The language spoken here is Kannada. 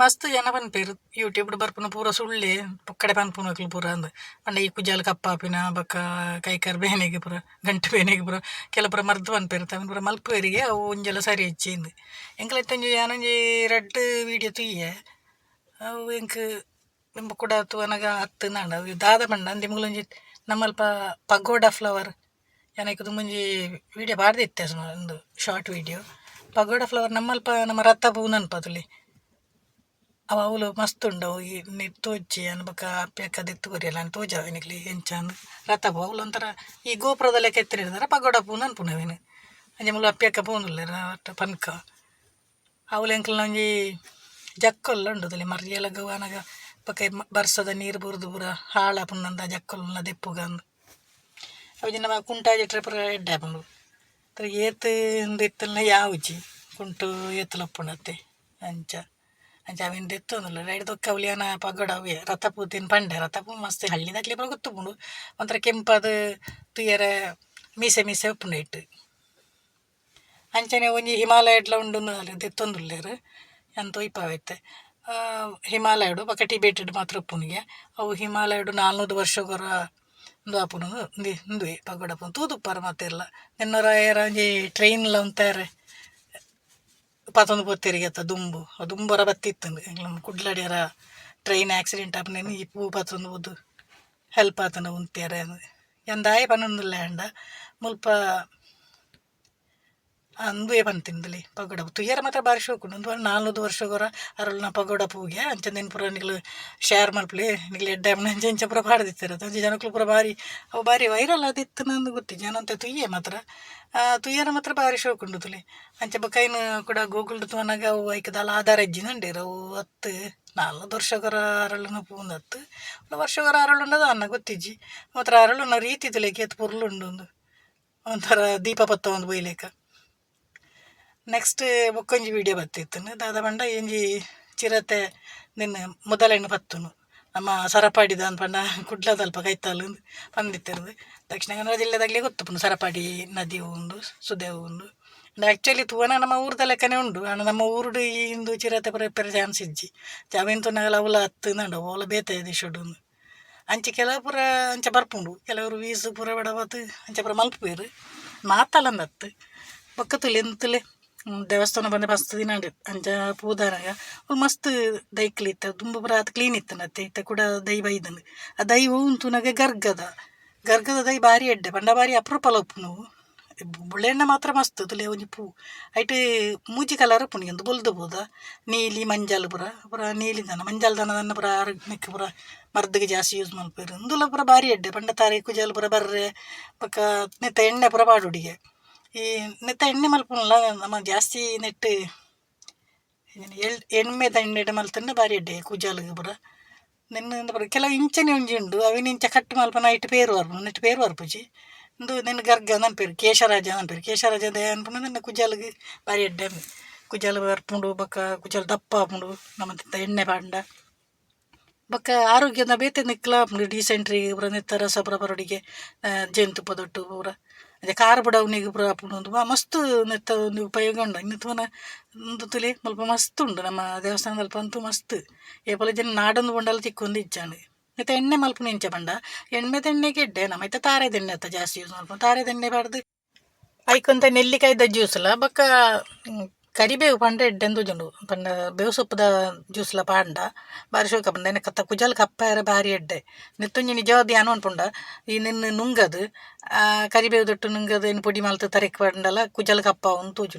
ಮಸ್ತ್ ಜನ ಪನ್ಪೆರ್ ಯೂಟ್ಯೂಬ್ಡ್ ಬರ್ಪುನ ಪೂರ ಸುಳ್ಳೆ, ಪೊಕ್ಕಡೆ ಪನ್ಪುನಕ್ಲು ಪೂರ ಅಂದ್. ಪಂಡ ಈ ಕುಜಾಲ್ ಕಪ್ಪಾಪಿನ, ಬಕ್ಕ ಕೈಕಾರ್ ಬೇನೆಗೆ ಪೂರ, ಗಂಟು ಬೇನೆಗೆ ಪೂರ ಕೆಲ ಪೂರ ಮರ್ದ್ ಪನ್ಪೆರ್ ಅವೆನ್ ಪೂರ ಮಲ್ಪುವೆರಿಗೆ ಅವು ಒಂಜೆಲ್ಲ ಸರಿ ಹೆಚ್ಚಿಂದು ಎಂಕಲ್ ಇತ್ತೊಂಜಿ ಯಾನೊಂಜಿ ರಡ್ಡ್ ವೀಡಿಯೋ ತುಯ್ಯ, ಅವು ಎಂಕ್ ನಿಂಬ ಕೂಡ ತುವನಗ ಹತ್ತು ನಾಂಡ. ದಾದ ಪಂಡ ಅಂದಿ ಮುಗ್ಲೊಂಜಿ ನಮ್ಮಲ್ಪ ಪಗೋಡ ಫ್ಲವರ್ ಏನಕ್ಕೆ ತುಂಬಂಜಿ ವೀಡಿಯೋ ಬಾರ್ದಿತ್ತೆ ಒಂದು ಶಾರ್ಟ್ ವೀಡಿಯೋ ಪಗೋಡ ಫ್ಲವರ್ ನಮ್ಮಲ್ಪ ನಮ್ಮ ರತ್ತ ಪೂ ತುಲಿ. ಅವ ಅವಳು ಮಸ್ತ್ ಉಂಡವು ಈ ನಿ ತೋಜಿ ಅನ್ಬಕ ಅಪ್ಪ್ಯಕ್ಕ ದೆತ್ತು ಕೊರಿಯಲ್ಲ ಅನ್ ತೋಜ ಅವನಿಗ್ಲಿ ಎಂಚಾಂದ್ ರಥ ಅವಳು ಒಂಥರ ಈ ಗೋಪುರದ ಲೆಕ್ಕ ಎತ್ತರಿರ್ದಾರ ಪಗೋಡ ಪೂನ ಅನ್ಪುನವೇನು ಅಂಜ ಮುಲು ಅಪ್ಪ್ಯಕ್ಕ ಪೂನುಲ್ಲ ಅಟ್ಟ ಪನ್ಕ ಅವಳು ಎಂಕಲ್ ಒಂಜಿ ಜಕ್ಕೊಲ್ಲ ಉಂಡು ತಲೆ ಮರ್ರಿಯಲ ಗವಾನಗ ಪಕ್ಕ ಬರ್ಸದ ನೀರು ಬುರ್ದು ಪೂರ ಹಾಳ ಪುನ್ನಂದ ಜಕ್ಕೊಲ್ಲ ದೆಪ್ಪುಗಂದು ಅವು ನಮ್ಮ ಕುಂಟಾಜಿ ಪುರ ಆಪುಂಡು ಏತ್ ಇತ್ತಲ್ನ ಯಾವುಜಿ ಕುಂಟು ಏತಲಪ್ಪುಂಡತ್ತೆ ಅಂಚ ಅಂಚ ಅವಿನ್ ದೆತ್ತೊಂದುಲ್ಲ ರೈಡ್ ದೊಕ್ಕ ಅವಲಿಯನ ಪಗೋಡ ಅವೆ ರಥ ತಿನ್ ಪಂಡೆ ರಥ ಪೂ ಮಸ್ತ್ ಹಳ್ಳಿದಾಗ್ಲಿ ಪೂರ ಗೊತ್ತುಪ್ಪುಂಡು ಒಂಥರ ಕೆಂಪದ ತುಯ್ಯರೆ ಮೀಸೆ ಮೀಸೆ ಉಪ್ಪುಂಡು ಇಟ್ಟು ಅಂಚನೆ ಒಂಜಿ ಹಿಮಾಲಯಡ್ಲ ಉಂಡು ಅಲ್ಲಿ ದೆತ್ತೊಂದುಲ್ಲೆರ್ ಎಂತೋ ಇಪ್ಪವೈತೆ ಹಿಮಾಲಯಡು ಬೊಕ ಟಿಬೇಟಡ್ ಮಾತ್ರ ಉಪ್ಪುನಿಗೆ ಅವು ಹಿಮಾಲಯಡು ನಾಲ್ನೂರು ವರ್ಷಗೊರ ಉಂದು ಆಪುನು ಉಂದಿ ಪಗಡಪ್ಪ ತೂದುಪ್ಪಾರ ಪೂನ್ ನಿನ್ನೋರ ಏರ ಒಂಜಿ ಟ್ರೈನ್ಲ ಪೊತ್ತೆರಿಗೆ ಅತ್ತ, ದುಂಬು. ದುಂಬರ ಬತ್ತಿತ್ತು ನಮ್ಮ ಕುಡ್ಲಡಿಯರ ಟ್ರೈನ್ ಆಕ್ಸಿಡೆಂಟ್ ಆಪನೇನು ಈ ಪೂ ಪತೊಂದು ಬುದ್ದು ಹೆಲ್ಪ್ ಆತನ ಉಂತ್ಯಾರೆ ಎಂದಾಯ ಪನ್ನೊಂದುಲ್ಲ ಅಂಡ ಮುಲ್ಪ ಅಂದುವೆ ಪನ್ತಿಂದಲಿ ಪಗೋಡ ತುಯ್ಯಾರ ಮಾತ್ರ ಬಾರಿ ಶೋಕು. ಒಂದು ನಾಲ್ನೂರು ವರ್ಷಗೊರ ನಾ ಪಗೋಡ ಪೂಗೆ ಅಂಚಂದೇನು ಪೂರ ನಿಗ್ಲು ಶೇರ್ ಮಲ್ಪಲೆ ನಿಗ್ಲು ಅಂಚೆ ಅಂಚ ಇಂಚ ಪೂರ ಪಾಡ್ದಿತ್ತಾರೆ ಅಂಚೆ ಜನಕ್ಕಳು ಪೂರ ಬಾರಿ ಅವು ಬಾರಿ ವೈರಲ್ ಆದಿತ್ತು ನಂದು ಗೊತ್ತಿ. ಜನ ಅಂತ ತುಯ್ಯೆ ಮಾತ್ರ. ತುಯ್ಯಾರ ಮಾತ್ರ ಬಾರಿ ಶೋಕು ಉಂಡು ತುಲಿ. ಅಂಚೆ ಬೊಕೈನು ಕೂಡ ಗೂಗಲ್ ತುವನಾಗ ಅವು ಐಕದಲ್ಲ ಆಧಾರ ಅಜ್ಜಿ ನಂಡೇರು. ಅವು ಹತ್ತು, ನಾಲ್ನೂರು ವರ್ಷಗೊರ ಅರಳನ ಪೂಂದು ಹತ್ತು. ವರ್ಷಗೊರ ಅರಳುಂಡದ ಅನ್ನ ಗೊತ್ತಿಜ್ಜಿ. ಮಾತ್ರ ಅರಳುನ ರೀತಿ ತುಲೆಗೆ ಎತ್ತು ಪುರ್ಲುಂಡು ಒಂದು. ಒಂಥರ ದೀಪ ಪತ್ತ ಒಂದು ಬೈಲೇಕ. ನೆಕ್ಸ್ಟ್ ಬೊಕ್ಕೊಂಜಿ ವೀಡಿಯೋ ಬರ್ತಿತ್ತು. ದಾದ ಪಂಡ ಎಂಜಿ ಚಿರತೆ ನಿನ್ನ ಮೊದಲೆಣ್ಣು ಪತ್ತುನು. ನಮ್ಮ ಸರಪಾಡಿದ ಪಂಡ ಕುಡ್ಲ ತಲ್ಪ ಕೈತಾಲು ಬಂದಿತ್ತಿರೋದು ದಕ್ಷಿಣ ಕನ್ನಡ ಜಿಲ್ಲೆದಾಗಲಿ ಗೊತ್ತುಪ್ಪುಂಡು ಸರಪಾಡಿ ನದಿ ಉಂಡು ಸುದೇವು ಉಂಡು. ಆ್ಯಕ್ಚುಲಿ ತೂವನ ನಮ್ಮ ಊರ್ದ ಲೆಕ್ಕನೆ ಉಂಡು. ಆಂಡ ನಮ್ಮ ಊರುಡು ಇಂದು ಚಿರತೆ ಪರ ಇಪ್ಪರೆ ಚಾನ್ಸ್ ಇಜ್ಜಿ. ಜಾವಿನ ತುನಗಲ ಅವಲ ಹತ್ತು ನಂಡು ಓಲ ಬೇತೆ ದಿಶುಡು ಅಂಚೆ ಕೆಲವು ಪೂರ ಅಂಚೆ ಬರ್ಪುಂಡು ಕೆಲವರು ವೀಸು ಪೂರ ಬಡವತ್ತು ಅಂಚೆ ಪೂರ ಮಲ್ಪುವೇರು ಮಾತಲ್ಲಂದತ್ತು ಬೊಕ್ಕ ತುಲೆ, ಎಂತುಲೆ? ದೇವಸ್ಥಾನ ಬಂದ ಮಸ್ತ್ ದಿನ ಅಂಚ ಪೂದಾನಾಗ ಮಸ್ತ್ ದೈಕ್ಲಿ ಇತ್ತ. ತುಂಬ ಬರಾತ್ ಕ್ಲೀನ್ ಇತ್ತು ನತ್ತೆ ಇತ್ತ ಕೂಡ ದೈ ಬೈದನು ಆ ದೈ ಉಂತುನಾಗ ಗರ್ಗದ. ಗರ್ಗದ ದೈ ಬಾರಿ ಎಡ್ಡೆ ಪಂಡ ಬಾರಿ ಅಪ್ರೂಪಲ ಉಪ್ಪು ಬುಳ್ಳೆಣ್ಣ ಮಾತ್ರ ಮಸ್ತ್ ತುಲೆ ಒಂಜಿ ಪೂ. ಐಟ್ ಮೂಜಿ ಕಲರ್ ಒಂದು ಬೊಲ್ದು ಬೋದ. ನೀಲಿ ಮಂಜಲ್ ಪೂರ ಪೂರ ನೀಲಿ ದನ, ಮಂಜಲ್ ದನದನ್ನ ಪುರ ಆರೋಗ್ಯಕ್ಕೆ ಪೂರ ಮರ್ದಗೆ ಜಾಸ್ತಿ ಯೂಸ್ ಮಾಡ್ತಾರೆ ಇಂದುಲ ಪೂರ ಬಾರಿ ಎಡ್ಡೆ, ಪಂಡ ತಾರೆ ಕುಜಲ್ ಪೂರ ಬರ್ರೆ, ಪಕ್ಕ ನೆತ್ತ ಎಣ್ಣೆ ಪೂರ ಪಾಡುಡಿಗೆ ಈ ನೆತ್ತ ಎಣ್ಣೆ ಮಲ್ಪುನಲ್ಲ ನಮ್ಮ ಜಾಸ್ತಿ ನೆಟ್ಟು ಎಳ್ ಎಣ್ಣೆದ ಎಣ್ಣೆ ಮಲ್ತಂಡ ಬಾರಿ ಎಡ್ಡೆ, ಕುಜಾಲಿಗೆ ಪೂರ. ನಿನ್ನ ಪೂರ ಕೆಲವು ಇಂಚನೆ ಒಂಜಿ ಉಂಡು, ಅವಿನ ಇಂಚ ಕಟ್ಟು ಮಲ್ಪನ ಇಟ್ಟು ಪೇರು ಬರ್ಪು ನೆಟ್ಟು ಪೇರು ವರ್ಪುಜಿ ಇಂದು ನಿನ್ನ ಗರ್ಗ ಪೇರು, ಕೇಶರಾಜ ಅನ್ಪೇರು ಕೇಶರಾಜ ಅನ್ಪುನ ನನ್ನ ಕುಜಾಲಿಗೆ ಬಾರಿ ಎಡ್ಡೆ ಕುಜಾಲ ಬರ್ಪುಂಡು ಬೊಕ್ಕ ಕುಜಾಲ ದಪ್ಪ ಆಪುಂಡು ನಮ್ಮ ಎಣ್ಣೆ ಪಾಂಡ. ಬೊಕ್ಕ ಆರೋಗ್ಯದ ಬೇತೆ ನಿಕ್ಲ ಡೀಸೆಂಟ್ರಿ ಪೂರ ನೆತ್ತ ರಸಪುರ ಪೂರ ಜೇನುತುಪ್ಪ ದೊಟ್ಟು ಪೂರ. ಅದೇ ಖಾರ ಬುಡವ್ನಿಗೆ ಪೂರ ಆಪುಂಡು ಒಂದು ಮಸ್ತ್ ನೆತ್ತ ಒಂದು ಉಪಯೋಗ ಉಂಡು ಇನ್ನು ತುವನ ಒಂದು ತುಲೆ ಸ್ವಲ್ಪ ಮಸ್ತ್ ಉಂಡು ನಮ್ಮ ದೇವಸ್ಥಾನದಲ್ಲಿ ಅಂತೂ ಮಸ್ತ್ ಏಪಲ ಜನ ನಾಡೊಂದು ಬಂಡಲ ತಿಕ್ಕೊಂದು ಇಚ್ಚಾಂಡು ಮತ್ತೆ ಎಣ್ಣೆ ಮಲ್ಪುನ ಇಂಚ ಬಂಡ ಎಣ್ಣೆ ಎಣ್ಣೆಗೆ ಎಡ್ಡೆ ನಮ್ಮ ಐತೆ ತಾರೆದ ಎಣ್ಣೆ ಅತ್ತ ಜಾಸ್ತಿ ಯೂಸ್ ಮಾಡ್ಕೊಂಡು ತಾರೆದ ಎಣ್ಣೆ ಬಾಡ್ದು ಐಕೊಂತ ನೆಲ್ಲಿಕಾಯ್ದ ಜ್ಯೂಸ್ಲ ಬೊಕ್ಕ ಕರಿಬೇವು ಪಂಡ ಎಡ್ಡೆಂದು ಉಂಡು ಪಂಡ ಬೇವು ಸೊಪ್ಪುದ ಜ್ಯೂಸ್ಲ ಪಾಂಡ. ಬಾರಿ ಶೋಕ ಪಂಡ. ಎನ್ನ ಕತ್ತ ಕುಜಲ್ ಕಪ್ಪಾಯರ ಬಾರಿ ಎಡ್ಡೆ. ನಿತ್ತುಂಜಿ ನಿಜವಾದ ಯಾನು ಅನ್ಪುಂಡ ಈ ನಿನ್ನ ನುಂಗದು. ಕರಿಬೇವು ದೊಟ್ಟು ನುಂಗದು ಏನು ಪುಡಿ ಮಾಲ್ತು ತರೆಕ್ ಪಂಡಲ ಕುಜಲ್ ಕಪ್ಪ ಉಂದು ತೋಜುಂಡು